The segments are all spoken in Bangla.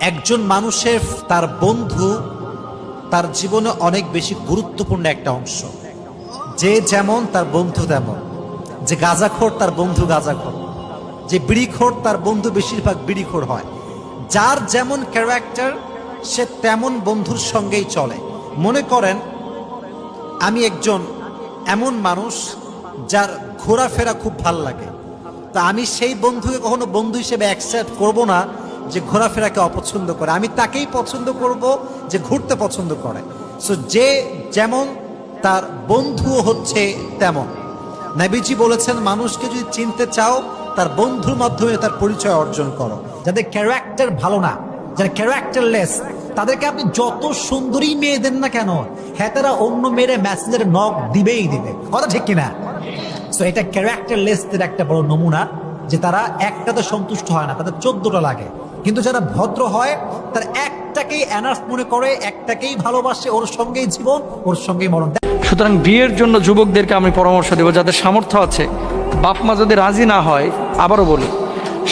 একজন মানুষের তার বন্ধু তার জীবনে অনেক বেশি গুরুত্বপূর্ণ একটা অংশ। যে যেমন তার বন্ধু তেমন। যে গাঁজাখোর তার বন্ধু গাঁজাখোর। যে বিড়িখোর তার বন্ধু বেশিরভাগ বিড়িখোর হয়। যার যেমন ক্যারেক্টার সে তেমন বন্ধুর সঙ্গেই চলে। মনে করেন, আমি একজন এমন মানুষ যার ঘোরাফেরা খুব ভালো লাগে। তা আমি সেই বন্ধুকে কখনো বন্ধু হিসেবে অ্যাকসেপ্ট করব না। যে ঘোরাফেরাকে অপছন্দ করে। আমি তাকেই পছন্দ করব যে ঘুরতে পছন্দ করে। সো যে যেমন তার বন্ধুও হচ্ছে তেমন। নাবিজি বলেছেন, মানুষকে যদি চিনতে চাও, তার বন্ধুর মাধ্যমে তার পরিচয় অর্জন করো। যাদের ক্যারেক্টার ভালো না, যারা ক্যারেক্টারলেস তাদেরকে আপনি যত সুন্দরী মেয়ে দেন না কেন হ্যাঁ তারা অন্য মেয়ের মেসেঞ্জারে নখ দিবেই দিবে। কথা ঠিক কিনা? সো এটা ক্যারেক্টারলেসদের একটা বড় নমুনা যে তারা একটাতে সন্তুষ্ট হয় না, তাদের চোদ্দটা লাগে। কিন্তু যারা ভদ্র হয়, তার একটাকেই অ্যানার্স মনে করে, একটাকেই ভালোবাসে, ওর সঙ্গেই জীবন, ওর সঙ্গেই মরণ। সুতরাং বিয়ের জন্য যুবকদেরকে আমি পরামর্শ দেব, যাদের সামর্থ্য আছে। বাপ মা যদি রাজি না হয়, আবারও বলি,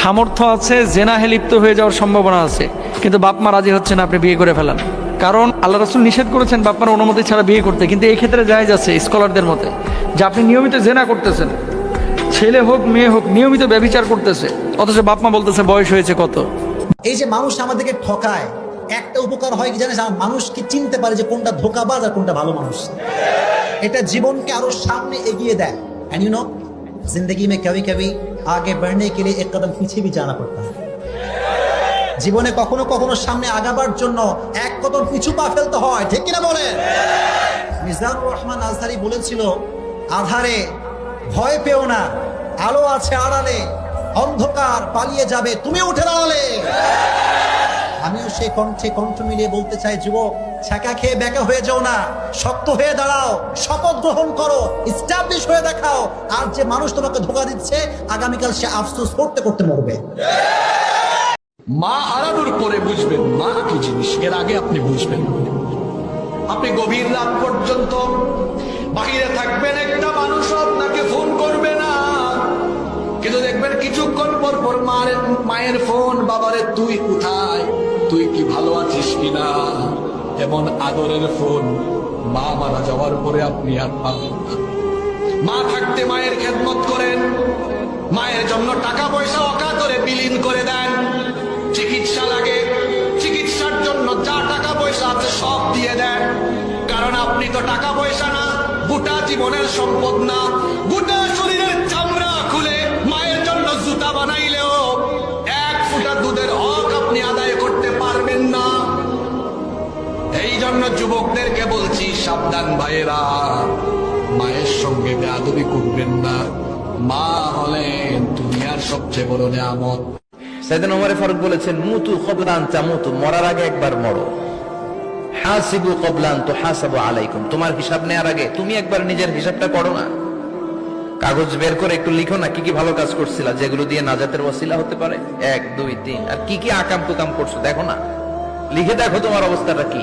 সামর্থ্য আছে, জেনাহে লিপ্ত হয়ে যাওয়ার সম্ভাবনা আছে, কিন্তু বাপ মা রাজি হচ্ছে না, আপনি বিয়ে করে ফেলান। কারণ আল্লাহ রসুল নিষেধ করেছেন বাপ মার অনুমতি ছাড়া বিয়ে করতে, কিন্তু এই ক্ষেত্রে যায় যাচ্ছে স্কলারদের মতে, যে আপনি নিয়মিত জেনা করতেছেন। ছেলে হোক, মেয়ে হোক, নিয়মিত ব্যবিচার করতেছে, অথচ বাপ মা বলতেছে, বয়স হয়েছে কত? এই যে মানুষ আমাদেরকে ঠকায় একটা উপকার হয় কি জানিস আমার মানুষকে চিনতে পারে যে কোনটা ধোকাবাজ আর কোনটা ভালো মানুষ এটা জীবনকে আরো সামনে এগিয়ে দেয় एंड यू नो जिंदगी में कभी कभी आगे बढ़ने के लिए एक कदम पीछे भी जाना पड़ता है জীবনে কখনো কখনো সামনে আগাবার জন্য এক কদম পিছু পা ফেলতে হয় ঠিক কিনা বলে মিজানুর রহমান আজহারি বলেছিল আধারে ভয় পেও না আলো আছে আড়ালে অন্ধকার পালিয়ে যাবে, তুমি উঠে দাঁড়ালে। আমিও সেই কণ্ঠে কণ্ঠ মিলিয়ে বলতে চাই, যুবক, ছ্যাঁকা খেয়ে বেকা হয়ে যাও না। শক্ত হয়ে দাঁড়াও, শপথ গ্রহণ করো ইস্টাবলিশ হয়ে দেখাও। আর যে মানুষ তোমাকে ধোকা দিচ্ছে, আগামীকাল সে আফসোস করতে করতে মরবে। মা হারানোর পরে বুঝবেন, মা কি জিনিস, এর আগে আপনি বুঝবেন। আপনি গভীর রাত পর্যন্ত মায়ের ফোন বাবারে, তুই কোথায়? তুই কি ভালো আছিস কিনা? এমন আদরের ফোন মা মারা যাওয়ার পরে আপনি আর পাবেন না। মা থাকতে মায়ের খেদমত করেন। মায়ের জন্য টাকা পয়সা অকাতরে বিলীন করে দেন। চিকিৎসা লাগে। চিকিৎসার জন্য যা টাকা পয়সা আছে সব দিয়ে দেন। কারণ আপনি তো টাকা পয়সা না, গোটা জীবনের সম্পদ না। গোটা শরীরের চামড়া যুবকদেরকে বলছি, সাবধান ভাইয়েরা। মায়ের সঙ্গে বেয়াদবি করবেন না। মা হলেন দুনিয়ার সবচেয়ে বড় নিয়ামত। সাইদিন ওমরে ফারুক বলেছেন, মুতু কবলান চামুতু মরার আগে একবার মরো। হাসিবু কবলান তো হাসাবু আলাইকুম। তোমার হিসাব নেওয়ার আগে তুমি একবার নিজের হিসাবটা করো না। কাগজ বের করে একটু লিখো না, কি কি ভালো কাজ করছিলা, যেগুলো দিয়ে নাজাতের ওসিলা হতে পারে? এক, দুই, তিন। আর কি কি আকাম কুকাম করছ, দেখো না। লিখে দেখো তোমার অবস্থাটা কি?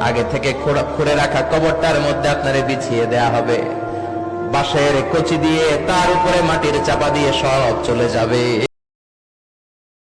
আগে থেকে খোঁড়া- রাখা কবরটার মধ্যে আপনারে বিছিয়ে দেয়া হবে। বাঁশের কচি দিয়ে তার উপরে মাটির চাপা দিয়ে সব চলে যাবে।